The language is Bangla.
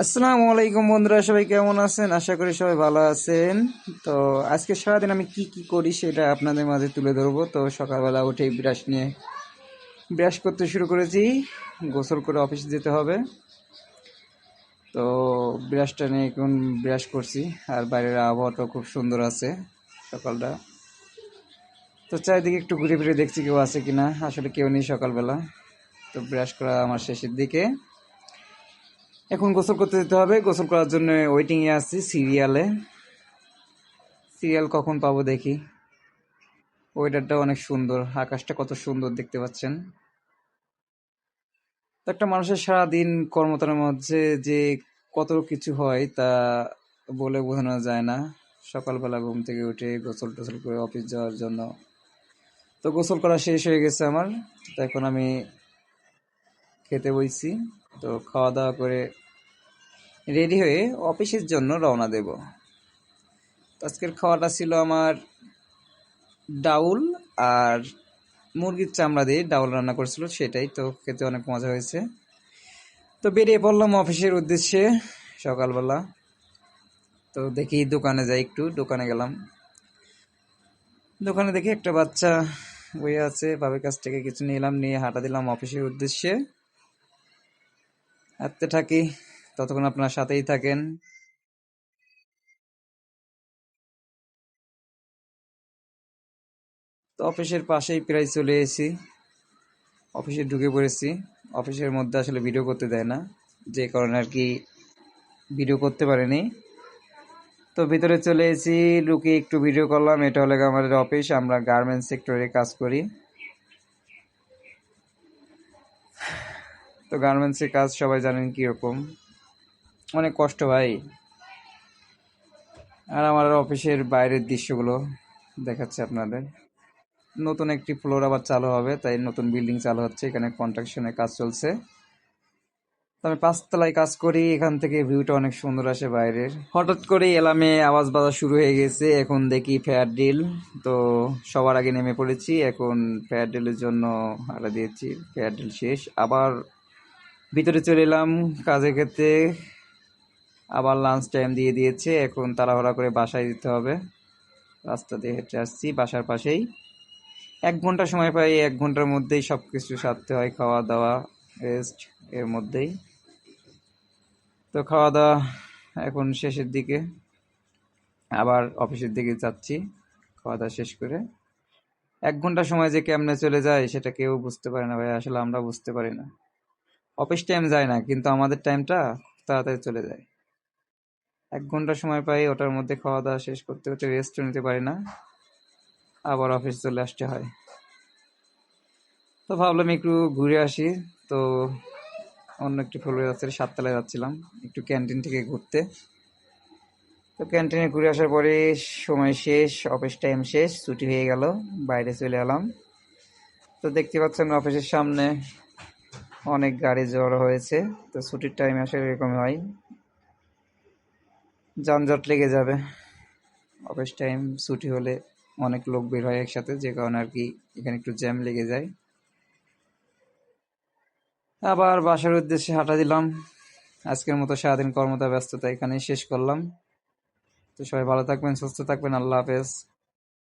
আসসালামু আলাইকুম বন্ধুরা, সবাই কেমন আছেন? আশা করি সবাই ভালো আছেন। তো আজকে সারাদিন আমি কি কি করি সেটা আপনাদের মাঝে তুলে ধরবো। তো সকালবেলা উঠেই ব্রাশ নিয়ে ব্রাশ করতে শুরু করেছি। গোসল করে অফিসে যেতে হবে। তো ব্রাশটা নিয়ে এখন ব্রাশ করছি। আর বাইরের আবহাওয়াটা খুব সুন্দর আছে সকালটা। তো চারিদিকে একটু ঘুরে ফিরে দেখছি কেউ আছে কিনা। আসলে কেউ নেই সকালবেলা। তো ব্রাশ করা আমার শেষের দিকে। এখন গোসল করতে যেতে হবে। গোসল করার জন্য ওয়েটিংয়ে আসছি সিরিয়ালে সিরিয়াল কখন পাবো দেখি। ওয়েদারটা অনেক সুন্দর, আকাশটা কত সুন্দর দেখতে পাচ্ছেন। একটা মানুষের সারাদিন কর্মতার মধ্যে যে কত কিছু হয় তা বলে বোঝানো যায় না। সকালবেলা ঘুম থেকে উঠে গোসল টোসল করে অফিস যাওয়ার জন্য। তো গোসল করা শেষ হয়ে গেছে আমার। তো এখন আমি খেতে বইছি। তো খাওয়া দাওয়া করে রেডি হয়ে অফিসের জন্য রওনা দেব। আজকের খাওয়াটা ছিল আমার ডাউল আর মুরগির চামড়া দিয়ে ডাউল রান্না করেছিল, সেটাই তো খেতে অনেক মজা হয়েছে। তো বেরিয়ে পড়লাম অফিসের উদ্দেশ্যে সকালবেলা। তো দেখি দোকানে যাই একটু, দোকানে গেলাম। দোকানে দেখি একটা বাচ্চা বই আছে বাবার কাছ থেকে কিছু নিলাম, নিয়ে হাঁটা দিলাম অফিসের উদ্দেশ্যে। হাঁটতে থাকি। ততক্ষণ আপনার সাথেই থাকেন। তো অফিসের পাশেই প্রায় চলে এসেছি। অফিসে ঢুকে পড়েছি। অফিসের মধ্যে আসলে ভিডিও করতে দেয় না, যে কারণে আর কি ভিডিও করতে পারেনি। তো ভিতরে চলে এসেছি, লুকিয়ে একটু ভিডিও করলাম। এটা হলো আমাদের অফিস আমরা গার্মেন্টস সেক্টরে কাজ করি। তো গার্মেন্টসের কাজ সবাই জানেন কীরকম। অনেক কষ্ট ভাই। আর আমার অফিসের বাইরের দৃশ্যগুলো দেখাচ্ছে আপনাদের। নতুন একটি ফ্লোর আবার চালু হবে, তাই নতুন বিল্ডিং চালু হচ্ছে, এখানে কন্ট্রাকশনের কাজ চলছে। আমি পাঁচতলায় কাজ করি, এখান থেকে ভিউটা অনেক সুন্দর আসে বাইরের। হঠাৎ করে এলামে আওয়াজ বাজা শুরু হয়ে গেছে, এখন দেখি ফেয়ার ডিল। তো সবার আগে নেমে পড়েছি, এখন ফেয়ার ডিলের জন্য হারা দিয়েছি, ফেয়ার ডিল শেষ। আবার ভিতরে চলে এলাম কাজের ক্ষেত্রে। আবার লাঞ্চ টাইম দিয়ে দিয়েছে, এখন তাড়াহুড়া করে বাসায় দিতে হবে। রাস্তা দিয়ে হেঁটে আসছি, বাসার পাশেই। এক ঘণ্টা সময় পাই, এক ঘণ্টার মধ্যেই সব কিছু সারতে হয়, খাওয়া দাওয়া রেস্ট এর মধ্যেই। তো খাওয়া দাওয়া এখন শেষের দিকে। আবার অফিসের দিকে যাচ্ছি, খাওয়া দাওয়া শেষ করে। এক ঘণ্টা সময় যে কেমনে চলে যায়, সেটা কেউ বুঝতে পারে না ভাই, আসলে আমরা বুঝতে পারি না। অফিস টাইম যায় না, কিন্তু আমাদের টাইমটা তাড়াতাড়ি চলে যায়। এক ঘণ্টা সময় পাই, ওটার মধ্যে খাওয়া দাওয়া শেষ করতে করতে রেস্টও নিতে পারি না। আবার অফিস চলে আসতে হয়। তো ভাবলাম একটু ঘুরে আসি। তো অন্য একটি ফ্লোরে যাচ্ছে সাততলায় যাচ্ছিলাম, একটু ক্যান্টিন থেকে ঘুরতে। তো ক্যান্টিনে ঘুরে আসার পরে সময় শেষ অফিস টাইম শেষ, ছুটি হয়ে গেল, বাইরে চলে এলাম। তো দেখতে পাচ্ছেন অফিসের সামনে অনেক গাড়ি জড়ো হয়েছে। তো ছুটির টাইম আসলে এরকম হয়। যানজট লেগে যাবে। অফিস টাইম ছুটি হলে অনেক লোক বের হয় একসাথে, যে কারণে আর কি এখানে একটু জ্যাম লেগে যায়। আবার বাসার উদ্দেশ্যে হাঁটা দিলাম। আজকের মতো সারাদিন কর্মতা ব্যস্ততা এখানেই শেষ করলাম। তো সবাই ভালো থাকবেন, সুস্থ থাকবেন, আল্লাহ হাফেজ।